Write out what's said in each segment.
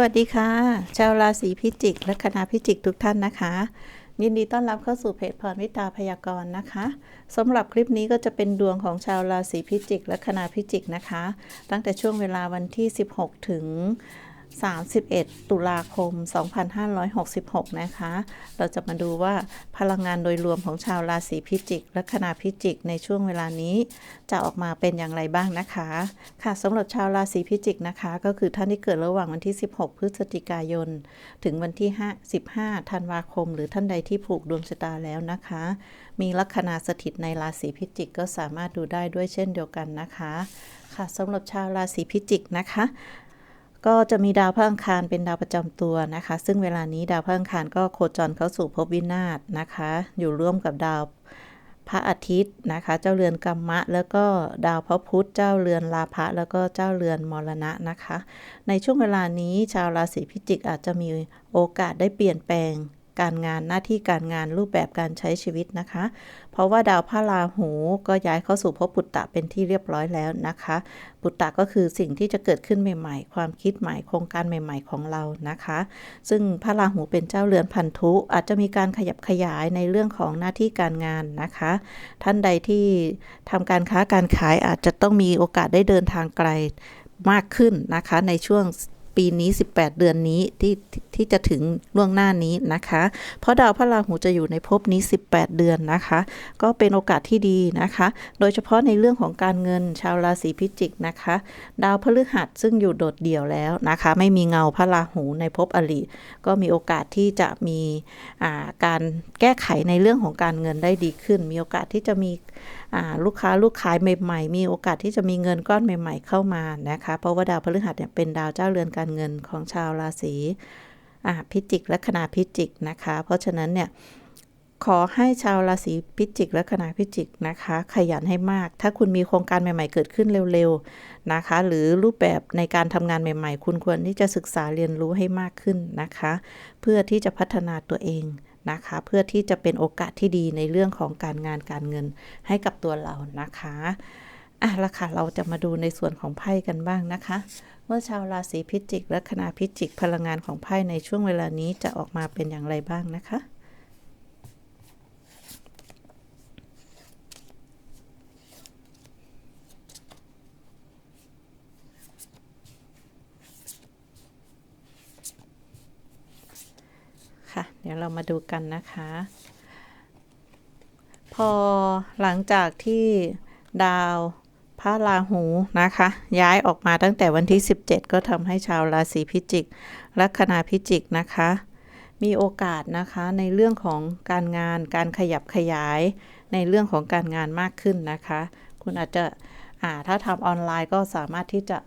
วัสดีค่ะ ชาวราศีพิจิก และคณะพิจิกทุกท่านนะคะ ยินดีต้อนรับเข้าสู่เพจพรวิตาพยากรณ์นะคะสำหรับคลิปนี้ก็จะเป็นดวงของชาวราศีพิจิก และคณะพิจิกนะคะ ตั้งแต่ช่วงเวลาวันที่ 16 ถึง 31 ตุลาคม 2566 นะคะ เราจะมาดูว่าพลังงานโดยรวมของชาวราศีพิจิก และคณะพิจิกในช่วงเวลานี้ จะออกมาเป็นอย่างไรบ้างนะคะ ค่ะสำหรับชาวราศีพิจิกนะคะ ก็คือท่านที่เกิดระหว่างวันที่ 16 พฤศจิกายน ถึงวันที่ 5 15 ธันวาคม หรือท่านใดที่ผูกดวงชะตาแล้วนะคะ มีลัคนาสถิตในราศีพิจิกก็สามารถดูได้ด้วยเช่นเดียวกันนะคะ ค่ะสำหรับชาวราศีพิจิกนะคะ ก็จะมีดาวพระอังคารเป็นดาวประจำตัวนะคะ ซึ่งเวลานี้ดาวพระอังคารก็โคจรเข้าสู่ภพวินาศนะคะ อยู่ร่วมกับดาวพระอาทิตย์นะคะ เจ้าเรือนกรรมะ แล้วก็ดาวพระพุธเจ้าเรือนลาภะแล้วก็เจ้าเรือนมรณะนะคะ ในช่วงเวลานี้ชาวราศีพิจิกอาจจะมีโอกาสได้เปลี่ยนแปลง การงานหน้าที่การงานรูปแบบการใช้ชีวิตนะคะ เพราะว่าดาวพระราหูก็ย้ายเข้าสู่ภพปุตตะเป็นที่เรียบร้อยแล้วนะคะปุตตะก็คือสิ่งที่จะเกิดขึ้นใหม่ๆ ความคิดใหม่โครงการใหม่ ๆ ของเรานะคะ ซึ่งพระราหูเป็นเจ้าเรือนพันธุ อาจจะมีการขยับขยายในเรื่องของหน้าที่การงานนะคะ ท่านใดที่ทำการค้าการขายอาจจะต้องมีโอกาสได้เดินทางไกลมากขึ้นนะคะในช่วง ปีนี้ 18 เดือนนี้ที่ที่จะถึงล่วงหน้านี้นะคะ เพราะดาวพระราหูจะอยู่ในภพนี้ 18 เดือนนะคะ ก็เป็นโอกาสที่ดีนะคะ โดยเฉพาะในเรื่องของการเงินชาวราศีพิจิกนะคะ ดาวพฤหัสซึ่งอยู่โดดเดี่ยวแล้วนะคะ ไม่มีเงาพระราหูในภพอริก็มีโอกาสที่จะมีการแก้ไขในเรื่องของการเงินได้ดีขึ้น มีโอกาสที่จะมีลูกค้าลูกขายใหม่ ๆ มีโอกาสที่จะมีเงินก้อนใหม่ ๆ เข้ามานะคะ เพราะว่าดาวพฤหัสเนี่ยเป็นดาวเจ้าเรือนการเงินของชาวราศีพิจิกและคณะพิจิกนะคะ เพราะฉะนั้นเนี่ยขอให้ชาวราศีพิจิกและคณะพิจิกนะคะ ขยันให้มาก ถ้าคุณมีโครงการใหม่ๆ เกิดขึ้นเร็วๆนะคะ หรือรูปแบบในการทำงานใหม่ๆ คุณควรที่จะศึกษาเรียนรู้ให้มากขึ้นนะคะ เพื่อที่จะพัฒนาตัวเองนะคะ เพื่อที่จะเป็นโอกาสที่ดีในเรื่องของการงานการเงินให้กับตัวเรานะคะ อะละค่ะ เราจะมาดูในส่วนของไพ่กันบ้างนะคะ เมื่อชาวราศีพิจิก และคณะพิจิก พลังงานของไพ่ในช่วงเวลานี้จะออกมาเป็นอย่างไรบ้างนะคะค่ะ เดี๋ยวเรามาดูกันนะคะ พอหลังจากที่ดาว ระราหูนะคะ ย้ายออกมาตั้งแต่วันที่ 17 ก็ทำให้ชาวราศีพิจิกละคณะพิจิกนะคะ มีโอกาสนะคะในเรื่องของการงานการขยับขยาย ในเรื่องของการงานมากขึ้นนะคะ คุณอาจจะถ้าทำออนไลน์ก็สามารถที่จะ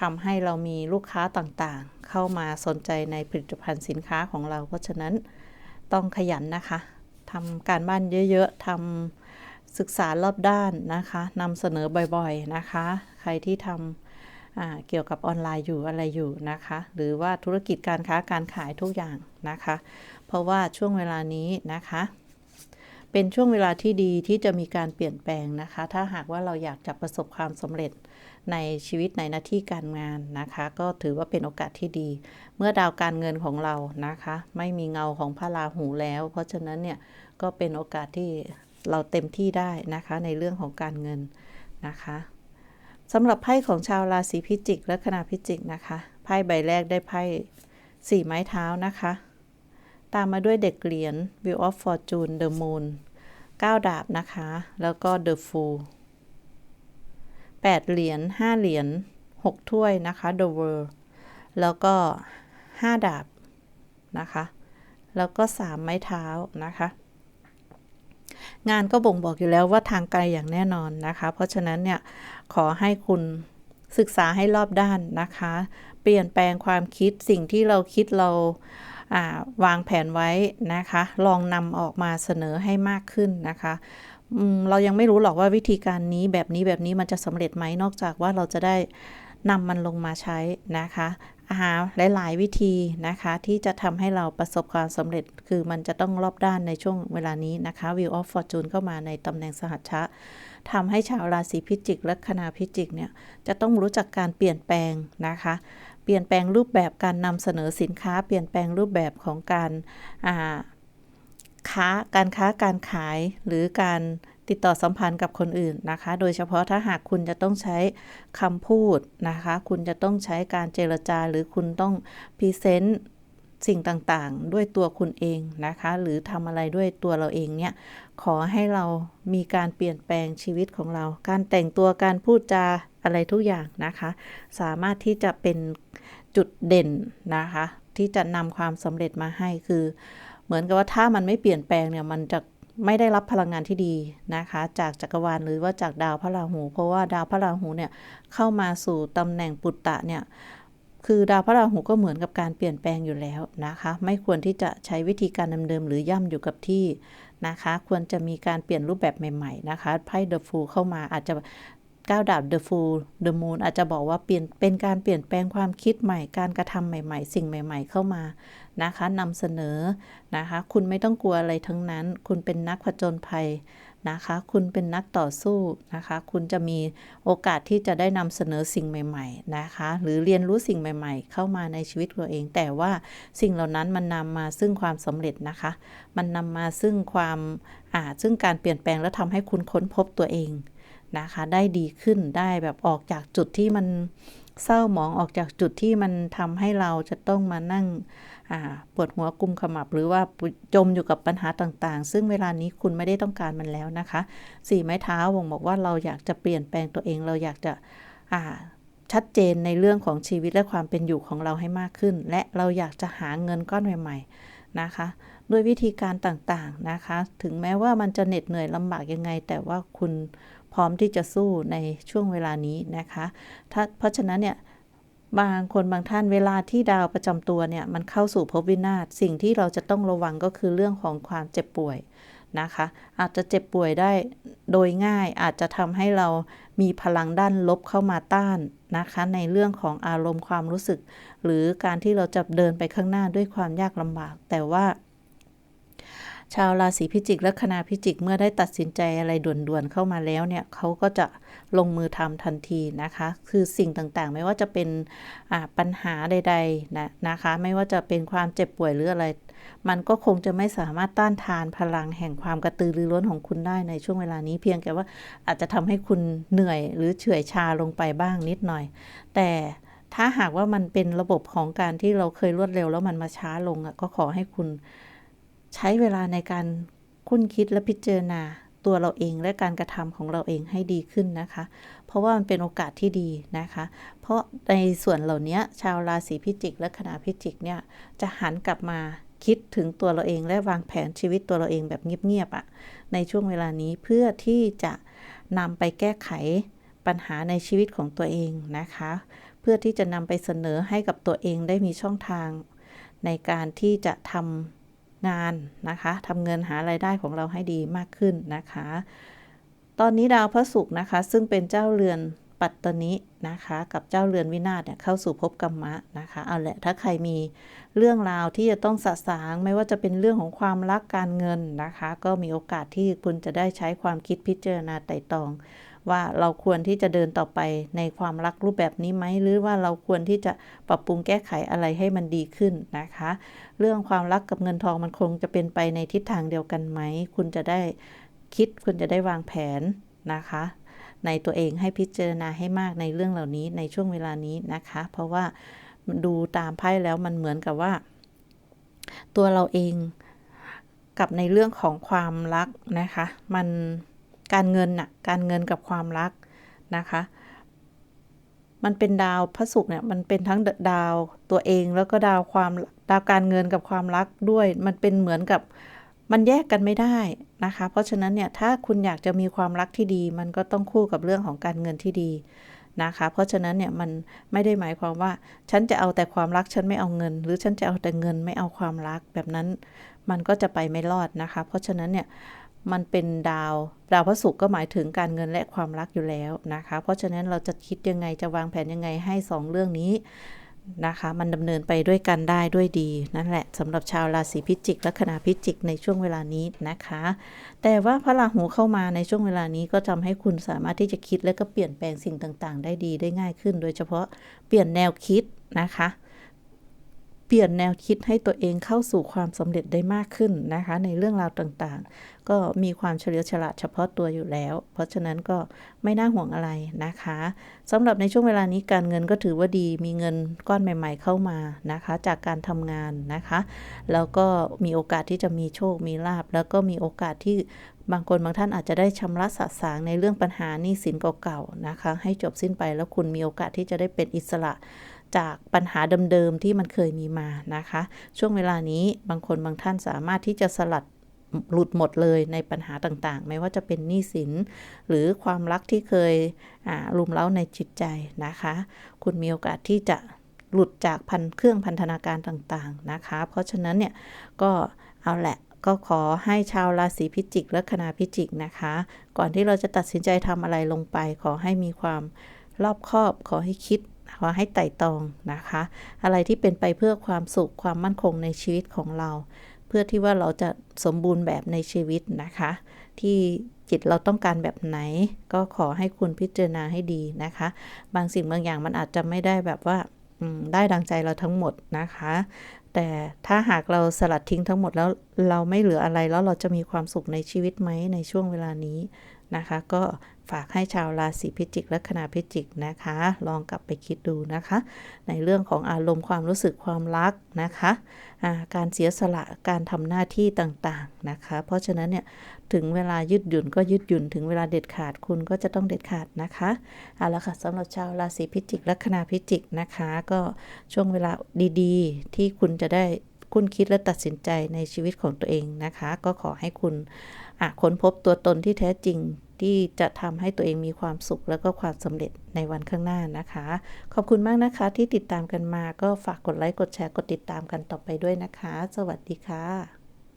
ทำให้เรามีลูกค้าต่างๆ เข้ามาสนใจในผลิตภัณฑ์สินค้าของเรา เพราะฉะนั้นต้องขยันนะคะทำการบ้านเยอะๆทำ ศึกษารอบด้านนะคะนำเสนอบ่อยๆนะคะ ใครที่ทำเกี่ยวกับออนไลน์อยู่อะไรอยู่นะคะ หรือว่าธุรกิจการค้าการขายทุกอย่างนะคะ เพราะว่าช่วงเวลานี้นะคะ เป็นช่วงเวลาที่ดีที่จะมีการเปลี่ยนแปลงนะคะ ถ้าหากว่าเราอยากจะประสบความสำเร็จในชีวิตในหน้าที่การงานนะคะ ก็ถือว่าเป็นโอกาสที่ดี เมื่อดาวการเงินของเรานะคะ ไม่มีเงาของพระราหูแล้ว เพราะฉะนั้นเนี่ยก็เป็นโอกาสที่ เราเต็มที่ได้นะคะในเรื่องของการเงินนะคะสำหรับไพ่ของชาวราศีพิจิกและคณะพิจิกนะคะไพ่ใบแรกได้ไพ่สี่ไม้เท้านะคะ ตามมาด้วยเด็กเหรียญ Wheel of Fortune The Moon 9 ดาบนะคะ แล้วก็ The Fool 8 เหรียญ 5 เหรียญ 6 ถ้วยนะคะ The World แล้วก็ 5 ดาบนะคะ แล้วก็ 3 ไม้เท้านะคะ งานก็บ่งบอกอยู่แล้วว่าทางไกลอย่างแน่นอนนะคะ เพราะฉะนั้นเนี่ยขอให้คุณศึกษาให้รอบด้านนะคะ เปลี่ยนแปลงความคิดสิ่งที่เราคิดเราวางแผนไว้นะคะ ลองนำออกมาเสนอให้มากขึ้นนะคะเรายังไม่รู้หรอกว่าวิธีการนี้แบบนี้แบบนี้มันจะสำเร็จไหมนอกจากว่าเราจะได้นำมันลงมาใช้นะคะหาหลาย ๆ วิธีนะคะ ที่จะทำให้เราประสบความสำเร็จคือมันจะต้องรอบด้านในช่วงเวลานี้นะคะ Wheel of Fortune เข้ามาในตำแหน่งสหัชชะทำให้ชาวราศีพิจิก และคณะพิจิกเนี่ย จะต้องรู้จักการเปลี่ยนแปลงนะคะ เปลี่ยนแปลงรูปแบบการนำเสนอสินค้า เปลี่ยนแปลงรูปแบบของการค้าการค้าการขายหรือการ ติดต่อสัมพันธ์กับคนอื่นนะคะ โดยเฉพาะถ้าหากคุณจะต้องใช้คำพูดนะคะ คุณจะต้องใช้การเจรจาหรือคุณต้องพรีเซนต์สิ่งต่างๆ ด้วยตัวคุณเองนะคะ หรือทำอะไรด้วยตัวเราเองเนี่ย ขอให้เรามีการเปลี่ยนแปลงชีวิตของเรา การแต่งตัวการพูดจาอะไรทุกอย่างนะคะ สามารถที่จะเป็นจุดเด่นนะคะ ที่จะนำความสำเร็จมาให้คือ เหมือนกับว่าถ้ามันไม่เปลี่ยนแปลงเนี่ยมันจะ ไม่ได้รับพลังงานที่ดีนะคะ จากจักรวาลหรือว่าจากดาวพระราหู เพราะว่าดาวพระราหูเนี่ยเข้ามาสู่ตำแหน่งปุตตะเนี่ยคือดาวพระราหูก็เหมือนกับการเปลี่ยนแปลงอยู่แล้วนะคะ ไม่ควรที่จะใช้วิธีการเดิมๆหรือย่ำอยู่กับที่นะคะ ควรจะมีการเปลี่ยนรูปแบบใหม่ๆนะคะไพ่เดอะฟูเข้ามาอาจจะก้าวดาบ The Fool The Moon อาจจะบอกว่าเปลี่ยนเป็นการเปลี่ยนแปลงความคิดใหม่ การกระทำใหม่ ๆ สิ่งใหม่ ๆ เข้ามา นะคะนำเสนอนะคะ คุณไม่ต้องกลัวอะไรทั้งนั้น คุณเป็นนักผจญภัยนะคะ คุณเป็นนักต่อสู้นะคะ คุณจะมีโอกาสที่จะได้นำเสนอสิ่งใหม่ ๆ นะคะ หรือเรียนรู้สิ่งใหม่ ๆ เข้ามาในชีวิตตัวเอง แต่ว่าสิ่งเหล่านั้นมันนำมาซึ่งความสำเร็จนะคะ มันนำมาซึ่งความอ่าซึ่งการเปลี่ยนแปลงและทำให้คุณค้นพบตัวเองนะคะ ได้ดีขึ้นได้แบบออกจากจุดที่มัน เศร้าหมองออกจากจุดที่มันทำให้เราจะต้องมานั่งปวดหัวกุมขมับ หรือว่าจมอยู่กับปัญหาต่างๆ ซึ่งเวลานี้คุณไม่ได้ต้องการมันแล้วนะคะสี่ไม้เท้าวงบอกว่าเราอยากจะเปลี่ยนแปลงตัวเองเราอยากจะชัดเจนในเรื่องของชีวิตและความเป็นอยู่ของเราให้มากขึ้น และเราอยากจะหาเงินก้อนใหม่ ๆนะคะด้วยวิธีการต่างๆนะคะ ถึงแม้ว่ามันจะเหน็ดเหนื่อยลำบากยังไง แต่ว่าคุณ พร้อมที่จะสู้ในช่วงเวลานี้นะคะถ้าเพราะฉะนั้นเนี่ยบางคนบางท่านเวลาที่ดาวประจำตัวเนี่ยมันเข้าสู่ภพวินาศสิ่งที่เราจะต้องระวังก็คือเรื่องของความเจ็บป่วยนะคะ อาจจะเจ็บป่วยได้โดยง่ายอาจจะทำให้เรามีพลังด้านลบเข้ามาต้านนะคะ ในเรื่องของอารมณ์ความรู้สึก หรือการที่เราจะเดินไปข้างหน้าด้วยความยากลำบาก แต่ว่า ชาวราศีพิจิกและคณะพิจิกเมื่อได้ตัดสินใจอะไรด่วนๆเข้ามาแล้วเนี่ยเขาก็จะลงมือทำทันทีนะคะ คือสิ่งต่างๆ ไม่ว่าจะเป็นปัญหาใดๆนะนะคะ ไม่ว่าจะเป็นความเจ็บป่วยหรืออะไร มันก็คงจะไม่สามารถต้านทานพลังแห่งความกระตือรือร้นของคุณได้ในช่วงเวลานี้เพียงแค่ว่าอาจจะทำให้คุณเหนื่อยหรือเฉื่อยชาลงไปบ้างนิดหน่อย แต่ถ้าหากว่ามันเป็นระบบของการที่เราเคยรวดเร็วแล้วมันมาช้าลงอะก็ขอให้คุณ ใช้เวลาในการคุ้นคิดและพิจารณาตัวเราเองและการกระทำของเราเองให้ดีขึ้นนะคะ เพราะว่ามันเป็นโอกาสที่ดีนะคะ เพราะในส่วนเหล่านี้ชาวราศีพิจิก และคณะพิจิกเนี่ยจะหันกลับมาคิดถึงตัวเราเองและวางแผนชีวิตตัวเราเองแบบเงียบๆอะ่ะในช่วงเวลานี้เพื่อที่จะนำไปแก้ไขปัญหาในชีวิตของตัวเองนะคะ เพื่อที่จะนำไปเสนอให้กับตัวเองได้มีช่องทาง ในการที่จะทำ งานนะคะทำเงินหาไรายได้ของเราให้ดีมากขึ้นนะคะ ตอนนี้ดาวพระศุกร์นะคะ ซึ่งเป็นเจ้าเรือนปัตตนินะคะ กับเจ้าเรือนวินาศเนี่ยเข้าสู่ภพกรรมะนะคะเอาแหละถ้าใครมีเรื่องราวที่จะต้องสะสางไม่ว่าจะเป็นเรื่องของความรักการเงินนะคะ ก็มีโอกาสที่คุณจะได้ใช้ความคิดพิจารณาไต่ตอง ว่าเราควรที่จะเดินต่อไปในความรักรูปแบบนี้ไหมหรือว่าเราควรที่จะปรับปรุงแก้ไขอะไรให้มันดีขึ้นนะคะ เรื่องความรักกับเงินทองมันคงจะเป็นไปในทิศทางเดียวกันไหม คุณจะได้คิดคุณจะได้วางแผนนะคะ ในตัวเองให้พิจารณาให้มากในเรื่องเหล่านี้ในช่วงเวลานี้นะคะ เพราะว่าดูตามไพ่แล้วมันเหมือนกับว่า ตัวเราเองกับในเรื่องของความรักนะคะ มัน การเงินน่ะการเงินกับความรักนะคะ มันเป็นดาวพระศุกร์เนี่ยมันเป็นทั้งดาวตัวเองแล้วก็ดาวความดาวการเงินกับความรักด้วย มันเป็นเหมือนกับมันแยกกันไม่ได้นะคะ เพราะฉะนั้นเนี่ยถ้าคุณอยากจะมีความรักที่ดี มันก็ต้องคู่กับเรื่องของการเงินที่ดีนะคะ เพราะฉะนั้นเนี่ยมันไม่ได้หมายความว่า ฉันจะเอาแต่ความรักฉันไม่เอาเงิน หรือฉันจะเอาแต่เงินไม่เอาความรักแบบนั้น มันก็จะไปไม่รอดนะคะ เพราะฉะนั้นเนี่ย มันเป็นดาว ดาวพระศุกร์ก็หมายถึงการเงินและความรักอยู่แล้วนะคะ เพราะฉะนั้นเราจะคิดยังไงจะวางแผนยังไงให้สองเรื่องนี้นะคะ มันดำเนินไปด้วยกันได้ด้วยดี นั่นแหละสำหรับชาวราศีพิจิกและคณะพิจิกในช่วงเวลานี้นะคะ แต่ว่าพระราหูเข้ามาในช่วงเวลานี้ก็ทำให้คุณสามารถที่จะคิดและก็เปลี่ยนแปลงสิ่งต่างๆ ได้ดีได้ง่ายขึ้น โดยเฉพาะเปลี่ยนแนวคิดนะคะ ปลี่ยนแนวคิดให้ตัวเองเข้าสู่ความสำเร็จได้มากขึ้นนะคะ ในเรื่องราวต่างๆ ก็มีความเฉลียวฉลาดเฉพาะตัวอยู่แล้ว เพราะฉะนั้นก็ไม่น่าห่วงอะไรนะคะสำหรับในช่วงเวลานี้การเงินก็ถือว่าดี มีเงินก้อนใหม่ ๆ เข้ามานะคะ จากการทำงานนะคะ แล้วก็มีโอกาสที่จะมีโชคมีลาบ แล้วก็มีโอกาสที่บางคนบางท่านอาจจะได้ชำระสะสางในเรื่องปัญหาหนี้สินเก่าๆนะคะ ให้จบสิ้นไปแล้วคุณมีโอกาสที่จะได้เป็นอิสระ จากปัญหาเดิมๆที่มันเคยมีมานะคะ ช่วงเวลานี้บางคนบางท่านสามารถที่จะสลัดหลุดหมดเลยในปัญหาต่างๆ ไม่ว่าจะเป็นหนี้สิน หรือความรักที่เคยลุมเล้าในจิตใจนะคะ คุณมีโอกาสที่จะหลุดจากพันเครื่องพันธนาการต่างๆนะคะ เพราะฉะนั้นเนี่ยก็เอาแหละก็ขอให้ชาวราศีพิจิก และคณาพิจิกนะคะ ก่อนที่เราจะตัดสินใจทำอะไรลงไป ขอให้มีความรอบคอบ ขอให้คิด ขอให้ไต่ตองนะคะ อะไรที่เป็นไปเพื่อความสุขความมั่นคงในชีวิตของเรา เพื่อที่ว่าเราจะสมบูรณ์แบบในชีวิตนะคะ ที่จิตเราต้องการแบบไหน ก็ขอให้คุณพิจารณาให้ดีนะคะ บางสิ่งบางอย่างมันอาจจะไม่ได้แบบว่าได้ดังใจเราทั้งหมดนะคะ แต่ถ้าหากเราสลัดทิ้งทั้งหมดแล้วเราไม่เหลืออะไรแล้วเราจะมีความสุขในชีวิตไหมในช่วงเวลานี้ นะคะ ก็ฝากให้ชาวราศีพิจิกและคณาพิจิกนะคะ ลองกลับไปคิดดูนะคะ ในเรื่องของอารมณ์ความรู้สึกความรักนะคะการเสียสละการทำหน้าที่ต่างๆนะคะ เพราะฉะนั้นเนี่ยถึงเวลายืดหยุ่นก็ยืดหยุ่นถึงเวลาเด็ดขาดคุณก็จะต้องเด็ดขาดนะคะเอาละค่ะสำหรับชาวราศีพิจิกและคณาพิจิกนะคะ ก็ช่วงเวลาดีๆ ที่คุณจะได้คุณคิดและตัดสินใจในชีวิตของตัวเองนะคะ ก็ขอให้คุณค้นพบตัวตนที่แท้จริง ที่จะทำให้ตัวเองมีความสุข แล้วก็ความสำเร็จในวันข้างหน้านะคะ ขอบคุณมากนะคะที่ติดตามกันมา ก็ฝากกดไลค์กดแชร์กดติดตามกันต่อไปด้วยนะคะ สวัสดีค่ะ